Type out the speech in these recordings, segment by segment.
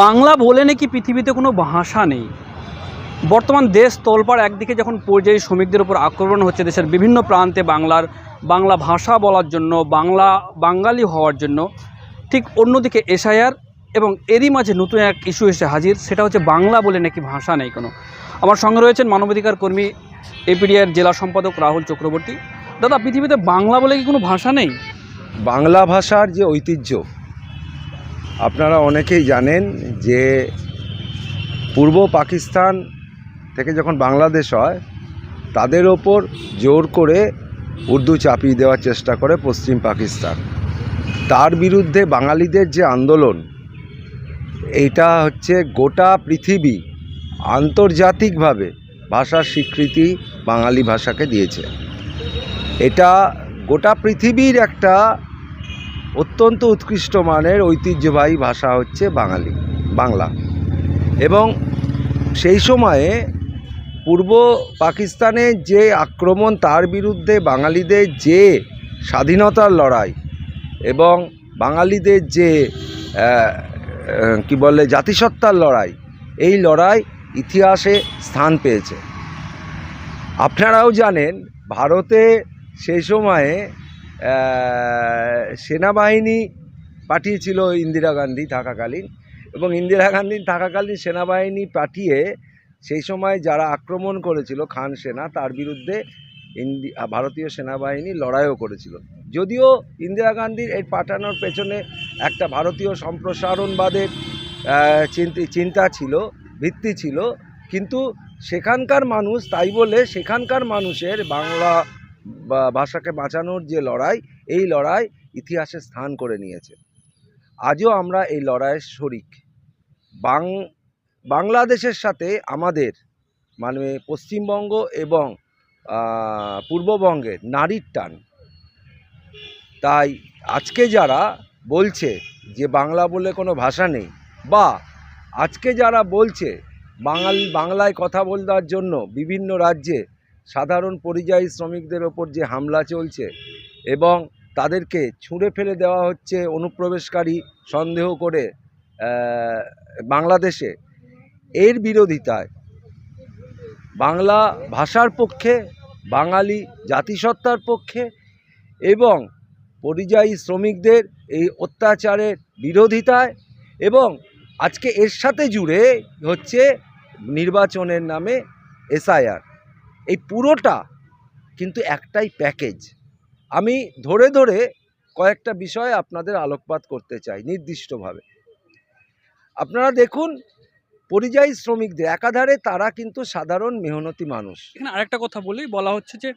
বাংলা বলে নাকি পৃথিবীতে কোনো ভাষা নেই? বর্তমান দেশ তোলপাড় একদিকে যখন পরিযায়ী শ্রমিকদের উপর আক্রমণ হচ্ছে, দেশের বিভিন্ন প্রান্তে বাংলার বাংলা ভাষা বলার জন্য, বাংলা, বাঙালি হওয়ার জন্য, ঠিক অন্যদিকে এসআইআর এবং এরই মাঝে নতুন এক ইস্যু এসে হাজির, সেটা হচ্ছে বাংলা বলে নাকি ভাষা নেই কোনো। আমার সঙ্গে রয়েছেন মানবাধিকার কর্মী, এপিডিআর জেলা সম্পাদক রাহুল চক্রবর্তী। দাদা, পৃথিবীতে বাংলা বলে কি কোনো ভাষা নেই? বাংলা ভাষার যে ঐতিহ্য আপনারা অনেকেই জানেন যে পূর্ব পাকিস্তান থেকে যখন বাংলাদেশ হয়, তাদের ওপর জোর করে উর্দু চাপিয়ে দেওয়ার চেষ্টা করে পশ্চিম পাকিস্তান। তার বিরুদ্ধে বাঙালিদের যে আন্দোলন এইটা হচ্ছে গোটা পৃথিবী আন্তর্জাতিকভাবে ভাষার স্বীকৃতি বাঙালি ভাষাকে দিয়েছে। এটা গোটা পৃথিবীর একটা অত্যন্ত উৎকৃষ্ট মানের ঐতিহ্যবাহী ভাষা হচ্ছে বাঙালি, বাংলা। এবং সেই সময়ে পূর্ব পাকিস্তানের যে আক্রমণ তার বিরুদ্ধে বাঙালিদের যে স্বাধীনতার লড়াই এবং বাঙালিদের যে কি বলে, জাতিসত্তার লড়াই, এই লড়াই ইতিহাসে স্থান পেয়েছে। আপনারাও জানেন, ভারতে সেই সময়ে সেনাবাহিনী পাঠিয়েছিল ইন্দিরা গান্ধী থাকাকালীন এবং ইন্দিরা গান্ধী থাকাকালীন সেনাবাহিনী পাঠিয়ে সেই সময় যারা আক্রমণ করেছিল খান সেনা, তার বিরুদ্ধে ইন্দি ভারতীয় সেনাবাহিনী লড়াইও করেছিল। যদিও ইন্দিরা গান্ধীর এই পাঠানোর পেছনে একটা ভারতীয় সম্প্রসারণবাদের চিন্তি- ছিল, ভিত্তি ছিল, কিন্তু সেখানকার মানুষ তাই বলে সেখানকার মানুষের বাংলা ভাষাকে বাঁচানোর যে লড়াই এই লড়াই ইতিহাসে স্থান করে নিয়েছে। আজও আমরা এই লড়াইয়ের শরিক। বাং বাংলাদেশের সাথে আমাদের মানে পশ্চিমবঙ্গ এবং আহ, পূর্ববঙ্গের নারীর টান। তাই আজকে যারা বলছে যে বাংলা বলে কোনো ভাষা নেই বা আজকে যারা বলছে বাঙাল বাংলায় কথা বলার জন্য বিভিন্ন রাজ্যে সাধারণ পরিযায়ী শ্রমিকদের ওপর যে হামলা চলছে এবং তাদেরকে ছুঁড়ে ফেলে দেওয়া হচ্ছে অনুপ্রবেশকারী সন্দেহ করে বাংলাদেশে, এর বিরোধিতায়। বাংলা ভাষার পক্ষে, বাঙালি জাতিসত্তার পক্ষে এবং পরিযায়ী শ্রমিকদের এই অত্যাচারের বিরোধিতায় এবং আজকে এর সাথে জুড়ে হচ্ছে নির্বাচনের নামে এসআইআর। এই পুরোটা কিন্তু একটাই প্যাকেজ। আমি ধরে ধরে কয়েকটা বিষয় আপনাদের আলোকপাত করতে চাই নির্দিষ্টভাবে। আপনারা দেখুন পরিযায়ী শ্রমিকদের একাধারে তারা কিন্তু সাধারণ মেহনতি মানুষ। এখানে আরেকটা কথা বলি বলা হচ্ছে যে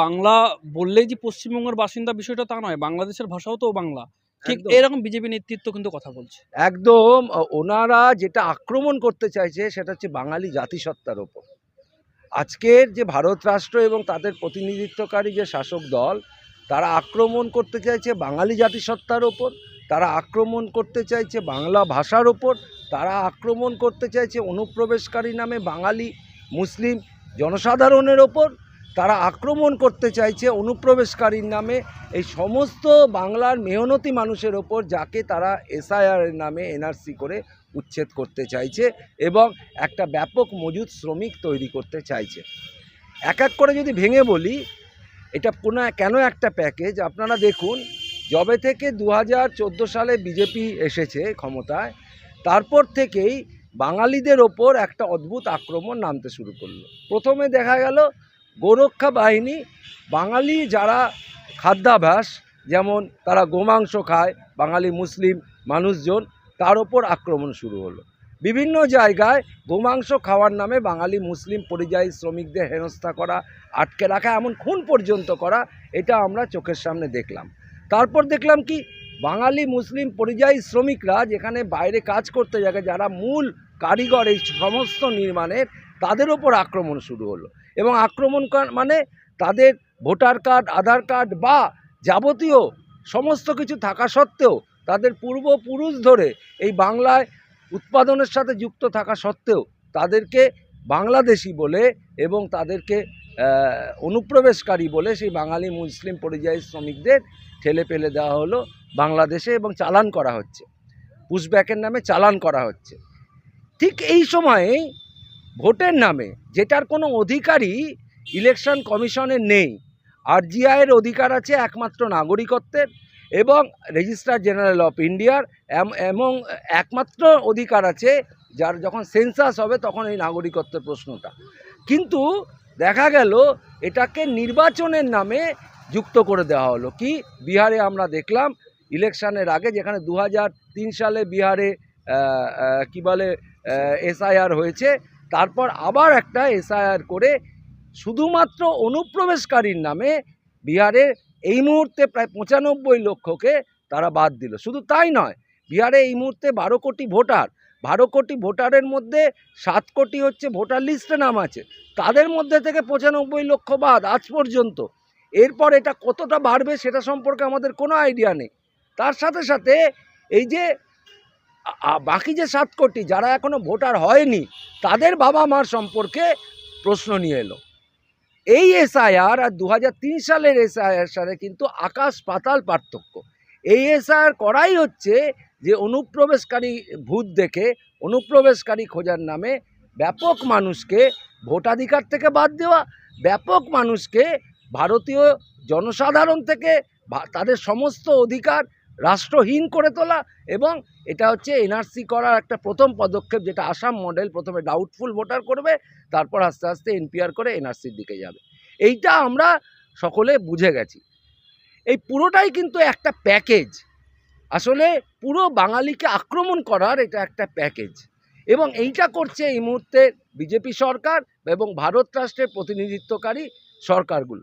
বাংলা বললেই যে পশ্চিমবঙ্গের বাসিন্দা বিষয়টা তা নয় বাংলাদেশের ভাষাও তো বাংলা। ঠিক এরকম বিজেপি নেতৃত্ব কিন্তু কথা বলছে। একদম ওনারা যেটা আক্রমণ করতে চাইছে সেটা হচ্ছে বাঙালি জাতিসত্তার ওপর। আজকের যে ভারত রাষ্ট্র এবং তাদের প্রতিনিধিত্বকারী যে শাসক দল, তারা আক্রমণ করতে চাইছে বাঙালি জাতিসত্তার ওপর, তারা আক্রমণ করতে চাইছে বাংলা ভাষার ওপর, তারা আক্রমণ করতে চাইছে অনুপ্রবেশকারী নামে বাঙালি, মুসলিম জনসাধারণের ওপর, তারা আক্রমণ করতে চাইছে অনুপ্রবেশকারীর নামে এই সমস্ত বাংলার মেহনতি মানুষের ওপর, যাকে তারা এসআইআর নামে এনআরসি করে উচ্ছেদ করতে চাইছে এবং একটা ব্যাপক মজুদ শ্রমিক তৈরি করতে চাইছে। এক এক করে যদি ভেঙে বলি, এটা কোনো কেন একটা প্যাকেজ? আপনারা দেখুন, যবে থেকে দু হাজার চোদ্দ সালে বিজেপি এসেছে ক্ষমতায়, তারপর থেকেই বাঙালিদের ওপর একটা অদ্ভুত আক্রমণ নামতে শুরু করল। প্রথমে দেখা গেল, গোরক্ষা বাহিনী, বাঙালি যারা খাদ্যাভ্যাস, যেমন তারা গোমাংস খায়, বাঙালি মুসলিম মানুষজন তার ওপর আক্রমণ শুরু হলো। বিভিন্ন জায়গায় গোমাংস খাওয়ার নামে বাঙালি মুসলিম পরিযায়ী শ্রমিকদের হেনস্থা করা, আটকে রাখা, এমন খুন পর্যন্ত করা, এটা আমরা চোখের সামনে দেখলাম। তারপর দেখলাম কি, বাঙালি মুসলিম পরিযায়ী শ্রমিকরা যেখানে বাইরে কাজ করতে যায় যারা মূল কারিগর এই সমস্ত নির্মাণের, তাদের ওপর আক্রমণ শুরু হলো। এবং আক্রমণ মানে তাদের ভোটার কার্ড, আধার কার্ড বা যাবতীয় সমস্ত কিছু থাকা সত্ত্বেও তাদের পূর্বপুরুষ ধরে এই বাংলায় উৎপাদনের সাথে যুক্ত থাকা সত্ত্বেও তাদেরকে বাংলাদেশি বলে এবং তাদেরকে অনুপ্রবেশকারী বলে সেই বাঙালি মুসলিম পরিযায়ী শ্রমিকদের ঠেলে ফেলে দেওয়া হলো বাংলাদেশে এবং চালান করা হচ্ছে। পুশব্যাকের নামে চালান করা হচ্ছে। ঠিক এই সময়ে ভোটের নামে যেটার কোনো অধিকারই ইলেকশন কমিশনের নেই, আর আরজিআইয়ের অধিকার আছে একমাত্র নাগরিকত্বের এবং রেজিস্ট্রার জেনারেল অফ ইন্ডিয়ার এবং একমাত্র অধিকার আছে যার যখন সেন্সাস হবে তখন এই নাগরিকত্বের প্রশ্নটা। কিন্তু দেখা গেল এটাকে নির্বাচনের নামে যুক্ত করে দেওয়া হলো। কি? বিহারে আমরা দেখলাম ইলেকশনের আগে যেখানে দু সালে বিহারে কি বলে এসআইআর হয়েছে, তারপর আবার একটা এসআইআর করে শুধুমাত্র অনুপ্রবেশকারীর নামে বিহারে এই মুহূর্তে প্রায় পঁচানব্বই লক্ষকে তারা বাদ দিল। শুধু তাই নয়, বিহারে এই মুহূর্তে বারো কোটি ভোটার। বারো কোটি ভোটারের মধ্যে সাত কোটি হচ্ছে ভোটার লিস্টে নাম আছে। তাদের মধ্যে থেকে পঁচানব্বই লক্ষ বাদ আজ পর্যন্ত। এরপর এটা কতটা বাড়বে সেটা সম্পর্কে আমাদের কোনো আইডিয়া নেই। তার সাথে সাথে এই যে বাকি যে সাত কোটি যারা এখনও ভোটার হয়নি, তাদের বাবা মার সম্পর্কে প্রশ্ন নিয়ে এলো। এই এসআইআর আর দু সালের এসআইআর সাথে কিন্তু আকাশ পাতাল পার্থক্য। এই এসআইআর করাই হচ্ছে যে অনুপ্রবেশকারী ভূত দেখে, অনুপ্রবেশকারী খোঁজার নামে ব্যাপক মানুষকে ভোটাধিকার থেকে বাদ দেওয়া, ব্যাপক মানুষকে ভারতীয় জনসাধারণ থেকে তাদের সমস্ত অধিকার রাষ্ট্রহীন করে তোলা এবং এটা হচ্ছে এনআরসি করার একটা প্রথম পদক্ষেপ যেটা আসাম মডেল প্রথমে ডাউটফুল ভোটার করবে, তারপর আস্তে আস্তে এনপিআর করে এনআরসির দিকে যাবে। এইটা আমরা সকলে বুঝে গেছি। এই পুরোটাই কিন্তু একটা প্যাকেজ আসলে পুরো বাঙালিকে আক্রমণ করার এটা একটা প্যাকেজ এবং এইটা করছে এই মুহূর্তে বিজেপি সরকার এবং ভারত রাষ্ট্রের প্রতিনিধিত্বকারী সরকারগুলো।